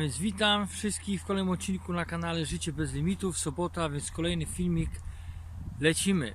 więc witam wszystkich w kolejnym odcinku na kanale Życie bez limitów. Sobota, więc kolejny filmik. Lecimy.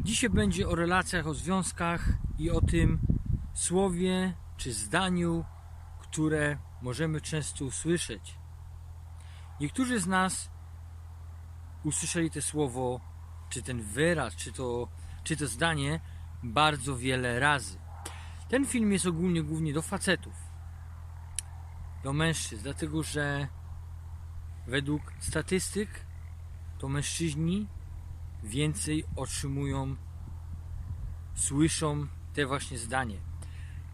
Dzisiaj będzie o relacjach, o związkach i o tym słowie czy zdaniu, które możemy często usłyszeć. Niektórzy z nas usłyszeli to słowo, czy ten wyraz, czy to, czy to zdanie bardzo wiele razy. Ten film jest ogólnie głównie do facetów do mężczyzn, dlatego że według statystyk to mężczyźni więcej otrzymują, słyszą te właśnie zdanie.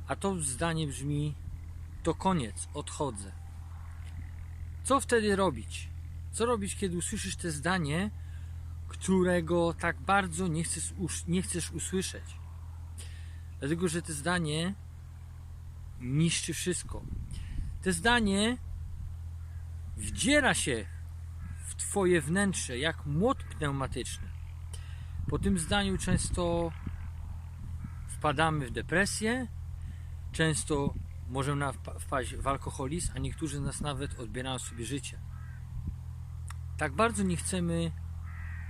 A to zdanie brzmi: to koniec, odchodzę. Co wtedy robić? Co robić, kiedy usłyszysz te zdanie, którego tak bardzo nie chcesz, nie chcesz usłyszeć? Dlatego, że to zdanie niszczy wszystko. To zdanie wdziera się w Twoje wnętrze jak młot pneumatyczny. Po tym zdaniu często wpadamy w depresję, często możemy wpaść w alkoholizm, a niektórzy z nas nawet odbierają sobie życie. Tak bardzo nie chcemy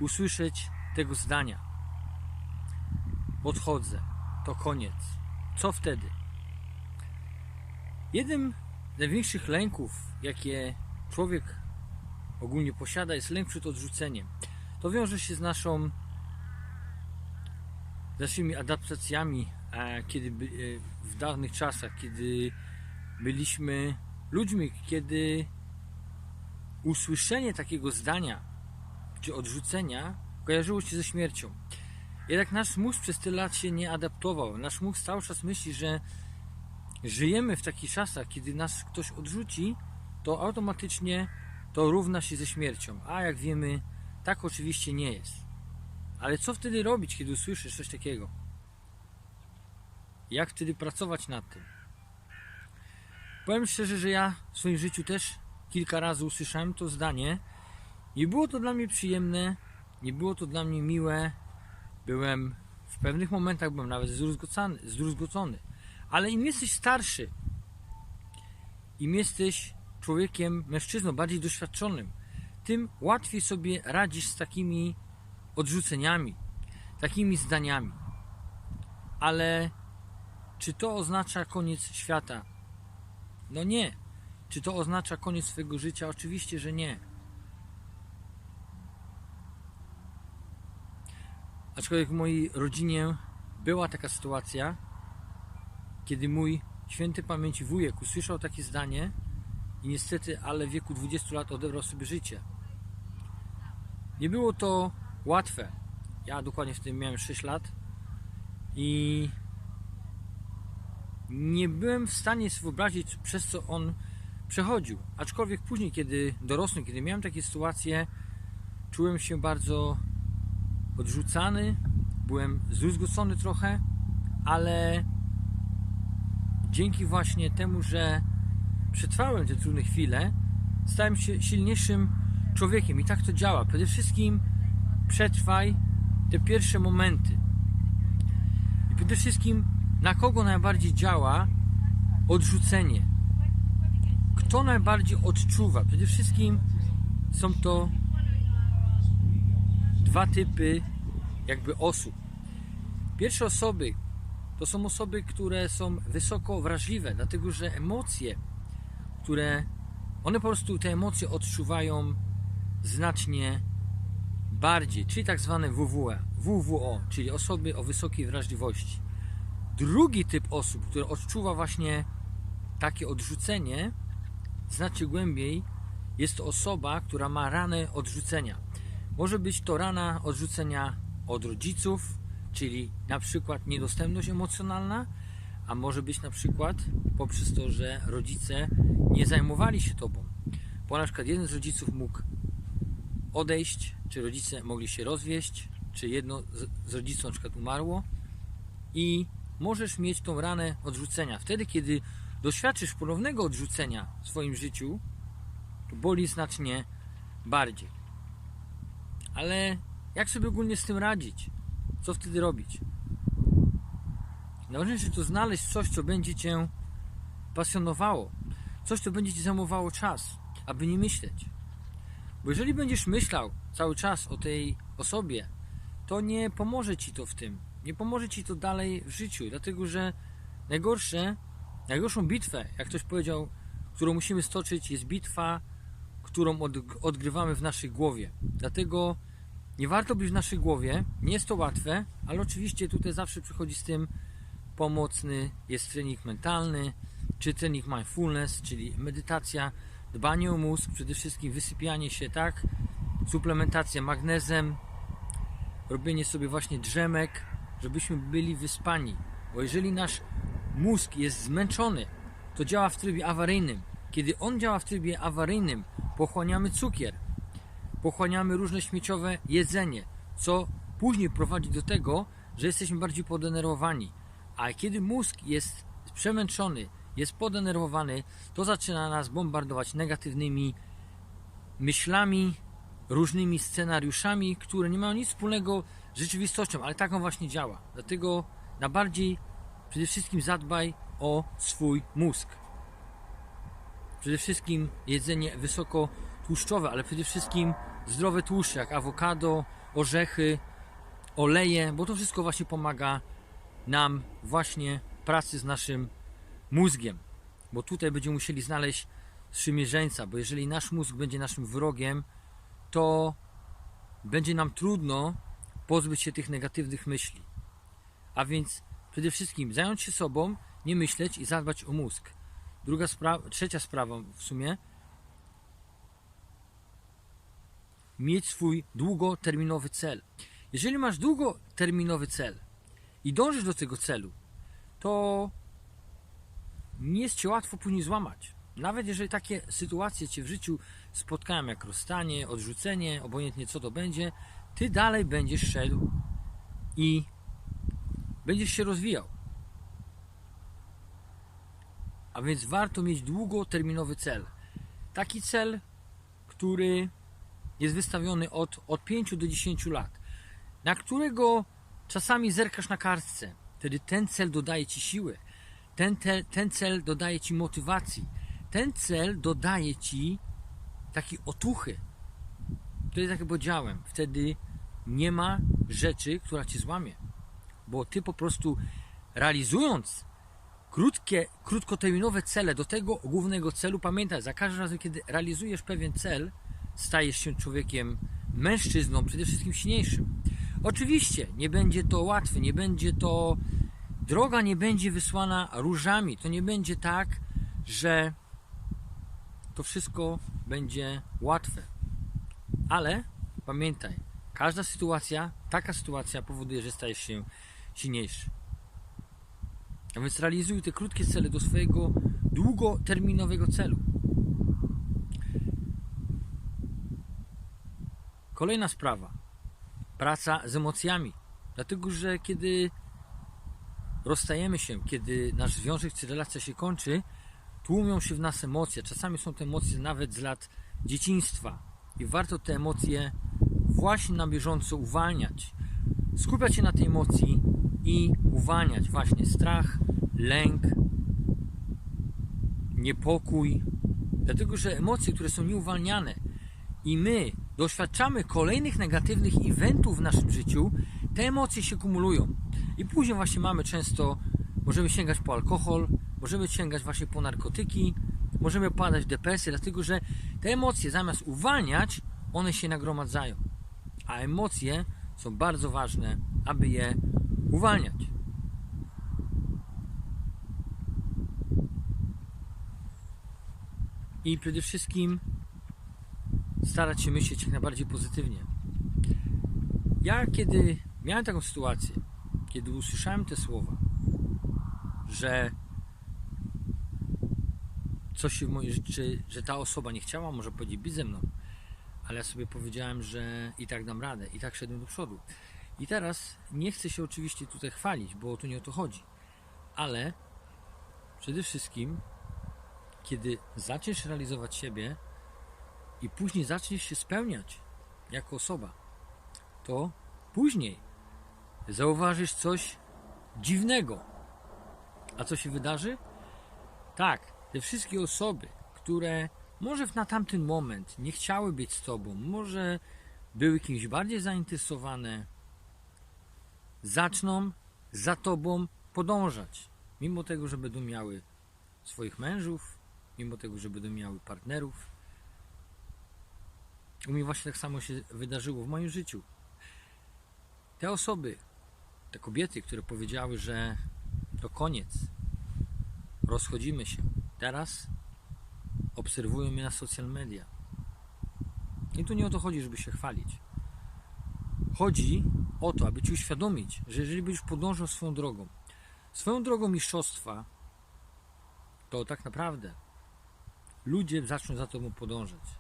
usłyszeć tego zdania. Odchodzę, to koniec. Co wtedy? Jednym największych lęków, jakie człowiek ogólnie posiada, jest lęk przed odrzuceniem. To wiąże się z naszą z naszymi adaptacjami, kiedy e, w dawnych czasach, kiedy byliśmy ludźmi, kiedy usłyszenie takiego zdania czy odrzucenia kojarzyło się ze śmiercią. Jednak nasz mózg przez tyle lat się nie adaptował. Nasz mózg cały czas myśli, że żyjemy w takich czasach, kiedy nas ktoś odrzuci, to automatycznie to równa się ze śmiercią. A jak wiemy, tak oczywiście nie jest. Ale co wtedy robić, kiedy usłyszysz coś takiego? Jak wtedy pracować nad tym? Powiem szczerze, że ja w swoim życiu też kilka razy usłyszałem to zdanie. Nie było to dla mnie przyjemne, nie było to dla mnie miłe. Byłem w pewnych momentach byłem nawet zdruzgocony. Ale im jesteś starszy, im jesteś człowiekiem, mężczyzną, bardziej doświadczonym, tym łatwiej sobie radzisz z takimi odrzuceniami, takimi zdaniami. Ale czy to oznacza koniec świata? No nie. Czy to oznacza koniec swojego życia? Oczywiście, że nie. Aczkolwiek w mojej rodzinie była taka sytuacja, kiedy mój święty pamięci wujek usłyszał takie zdanie i niestety, ale w wieku 20 lat odebrał sobie życie. Nie było to łatwe. Ja dokładnie w tym miałem 6 lat i nie byłem w stanie sobie wyobrazić, przez co on przechodził. Aczkolwiek później, kiedy dorosłem, kiedy miałem takie sytuacje, czułem się bardzo odrzucany, byłem zdruzgocony trochę, ale dzięki właśnie temu, że przetrwałem te trudne chwile, stałem się silniejszym człowiekiem i tak to działa. Przede wszystkim przetrwaj te pierwsze momenty. I przede wszystkim na kogo najbardziej działa odrzucenie? Kto najbardziej odczuwa? Przede wszystkim są to dwa typy jakby osób. Pierwsze osoby to są osoby, które są wysoko wrażliwe, dlatego że emocje, które one po prostu te emocje odczuwają znacznie bardziej, czyli tak zwane WWE, WWO, czyli osoby o wysokiej wrażliwości. Drugi typ osób, który odczuwa właśnie takie odrzucenie znacznie głębiej, jest to osoba, która ma ranę odrzucenia. Może być to rana odrzucenia od rodziców, czyli na przykład niedostępność emocjonalna, a może być na przykład poprzez to, że rodzice nie zajmowali się tobą. Bo na przykład jeden z rodziców mógł odejść, czy rodzice mogli się rozwieść, czy jedno z- rodziców na przykład umarło i możesz mieć tą ranę odrzucenia. Wtedy, kiedy doświadczysz ponownego odrzucenia w swoim życiu, to boli znacznie bardziej. Ale jak sobie ogólnie z tym radzić? Co wtedy robić? Najważniejsze to znaleźć coś, co będzie Cię pasjonowało. coś, co będzie ci zajmowało czas, aby nie myśleć. Bo jeżeli będziesz myślał cały czas o tej osobie, to nie pomoże ci to w tym. Nie pomoże ci to dalej w życiu, dlatego że najgorsze, najgorszą bitwę, jak ktoś powiedział, którą musimy stoczyć, jest bitwa, którą od, odgrywamy w naszej głowie. Dlatego nie warto być w naszej głowie. Nie jest to łatwe, ale oczywiście tutaj zawsze przychodzi z tym pomocny jest trening mentalny, czy trening mindfulness, czyli medytacja, dbanie o mózg, przede wszystkim wysypianie się, tak? Suplementacja magnezem, robienie sobie właśnie drzemek, żebyśmy byli wyspani. Bo jeżeli nasz mózg jest zmęczony, to działa w trybie awaryjnym. Kiedy on działa w trybie awaryjnym, pochłaniamy cukier, pochłaniamy różne śmieciowe jedzenie, co później prowadzi do tego, że jesteśmy bardziej podenerwowani. A kiedy mózg jest przemęczony, jest podenerwowany, to zaczyna nas bombardować negatywnymi myślami, różnymi scenariuszami, które nie mają nic wspólnego z rzeczywistością, ale tak on właśnie działa. Dlatego na bardziej przede wszystkim zadbaj o swój mózg. Przede wszystkim jedzenie wysokotłuszczowe, ale przede wszystkim zdrowe tłuszcze, jak awokado, orzechy, oleje, bo to wszystko właśnie pomaga nam właśnie pracy z naszym mózgiem. Bo tutaj będziemy musieli znaleźć sprzymierzeńca, bo jeżeli nasz mózg będzie naszym wrogiem, to będzie nam trudno pozbyć się tych negatywnych myśli. A więc przede wszystkim zająć się sobą, nie myśleć i zadbać o mózg. Druga sprawa, trzecia sprawa w sumie, mieć swój długoterminowy cel. Jeżeli masz długoterminowy cel i dążysz do tego celu, to nie jest ci łatwo później złamać. Nawet jeżeli takie sytuacje cię w życiu spotkają, jak rozstanie, odrzucenie, obojętnie co to będzie, ty dalej będziesz szedł i będziesz się rozwijał. A więc warto mieć długoterminowy cel. Taki cel, który jest wystawiony od, od 5 do 10 lat, na którego czasami zerkasz na kartce. Wtedy ten cel dodaje ci siły. Ten, te, ten cel dodaje ci motywacji. Ten cel dodaje ci takiej otuchy. To jest jak powiedziałem. Wtedy nie ma rzeczy, która cię złamie. Bo ty po prostu realizując krótkie, krótkoterminowe cele do tego głównego celu, pamiętaj, za każdym razem, kiedy realizujesz pewien cel, stajesz się człowiekiem, mężczyzną, przede wszystkim silniejszym. Oczywiście nie będzie to łatwe, nie będzie to. Droga nie będzie wysłana różami. To nie będzie tak, że to wszystko będzie łatwe. Ale pamiętaj, każda sytuacja, taka sytuacja powoduje, że stajesz się silniejszy. A więc realizuj te krótkie cele do swojego długoterminowego celu. Kolejna sprawa. Praca z emocjami. Dlatego, że kiedy rozstajemy się, kiedy nasz związek czy relacja się kończy, tłumią się w nas emocje. Czasami są te emocje nawet z lat dzieciństwa. I warto te emocje właśnie na bieżąco uwalniać. Skupiać się na tej emocji i uwalniać właśnie strach, lęk, niepokój. Dlatego, że emocje, które są nieuwalniane i my doświadczamy kolejnych negatywnych eventów w naszym życiu, te emocje się kumulują. I później właśnie mamy często, możemy sięgać po alkohol, możemy sięgać właśnie po narkotyki, możemy padać w depresję, dlatego że te emocje zamiast uwalniać, one się nagromadzają. A emocje są bardzo ważne, aby je uwalniać. I przede wszystkim starać się myśleć jak najbardziej pozytywnie. Ja kiedy miałem taką sytuację, kiedy usłyszałem te słowa, że coś w mojej życiu, że ta osoba nie chciała może powiedzieć być ze mną, ale ja sobie powiedziałem, że i tak dam radę, i tak szedłem do przodu. I teraz nie chcę się oczywiście tutaj chwalić, bo tu nie o to chodzi, ale przede wszystkim, kiedy zaczniesz realizować siebie i później zaczniesz się spełniać jako osoba, to później zauważysz coś dziwnego. A co się wydarzy? Tak, te wszystkie osoby, które może na tamten moment nie chciały być z tobą, może były kimś bardziej zainteresowane, zaczną za tobą podążać. Mimo tego, że będą miały swoich mężów, mimo tego, że będą miały partnerów. U mnie właśnie tak samo się wydarzyło w moim życiu. Te osoby, te kobiety, które powiedziały, że to koniec, rozchodzimy się, teraz obserwują mnie na social media. I tu nie o to chodzi, żeby się chwalić. Chodzi o to, aby ci uświadomić, że jeżeli będziesz podążał swoją drogą, swoją drogą mistrzostwa, to tak naprawdę ludzie zaczną za tobą podążać.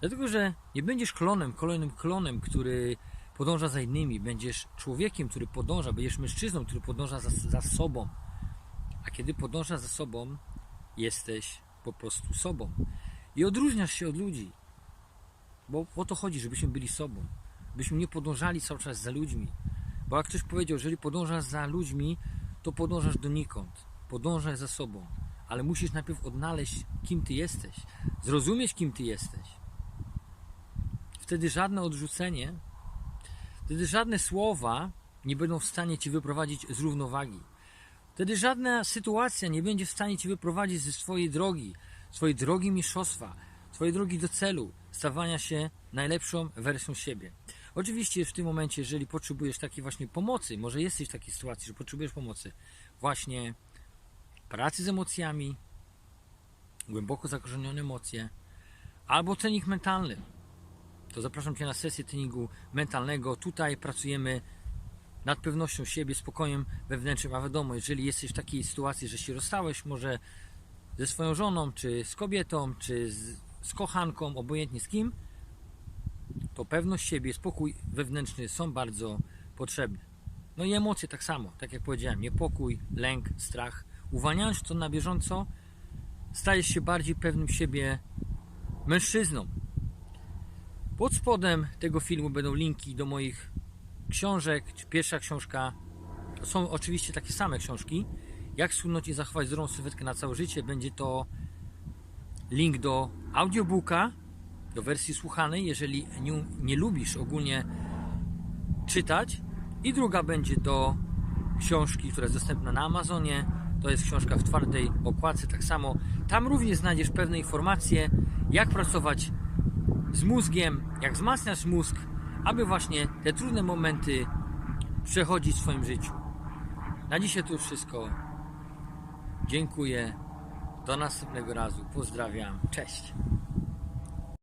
Dlatego, że nie będziesz klonem, kolejnym klonem, który podąża za innymi. Będziesz człowiekiem, który podąża, będziesz mężczyzną, który podąża za, za sobą. A kiedy podążasz za sobą, jesteś po prostu sobą. I odróżniasz się od ludzi. Bo o to chodzi, żebyśmy byli sobą. Byśmy nie podążali cały czas za ludźmi. Bo jak ktoś powiedział, jeżeli podążasz za ludźmi, to podążasz donikąd. Podążaj za sobą. Ale musisz najpierw odnaleźć, kim ty jesteś. Zrozumieć, kim ty jesteś. Wtedy żadne odrzucenie, wtedy żadne słowa nie będą w stanie ci wyprowadzić z równowagi. Wtedy żadna sytuacja nie będzie w stanie ci wyprowadzić ze swojej drogi, swojej drogi mistrzostwa, swojej drogi do celu, stawania się najlepszą wersją siebie. Oczywiście w tym momencie, jeżeli potrzebujesz takiej właśnie pomocy, może jesteś w takiej sytuacji, że potrzebujesz pomocy, właśnie pracy z emocjami, głęboko zakorzenione emocje, albo trening mentalny, to zapraszam Cię na sesję treningu mentalnego. Tutaj pracujemy nad pewnością siebie, spokojem wewnętrznym, a wiadomo, jeżeli jesteś w takiej sytuacji, że się rozstałeś, może ze swoją żoną, czy z kobietą, czy z, z kochanką, obojętnie z kim, to pewność siebie, spokój wewnętrzny są bardzo potrzebne. No i emocje tak samo, tak jak powiedziałem, niepokój, lęk, strach. Uwalniając to na bieżąco, stajesz się bardziej pewnym siebie mężczyzną. Pod spodem tego filmu będą linki do moich książek. Pierwsza książka są oczywiście takie same książki. Jak schudnąć i zachować zdrową sylwetkę na całe życie. Będzie to link do audiobooka, do wersji słuchanej, jeżeli nie, nie lubisz ogólnie czytać. I druga będzie do książki, która jest dostępna na Amazonie. To jest książka w twardej okładce, tak samo. Tam również znajdziesz pewne informacje, jak pracować z mózgiem, jak wzmacniasz mózg, aby właśnie te trudne momenty przechodzić w swoim życiu. Na dzisiaj to już wszystko. Dziękuję. Do następnego razu. Pozdrawiam. Cześć.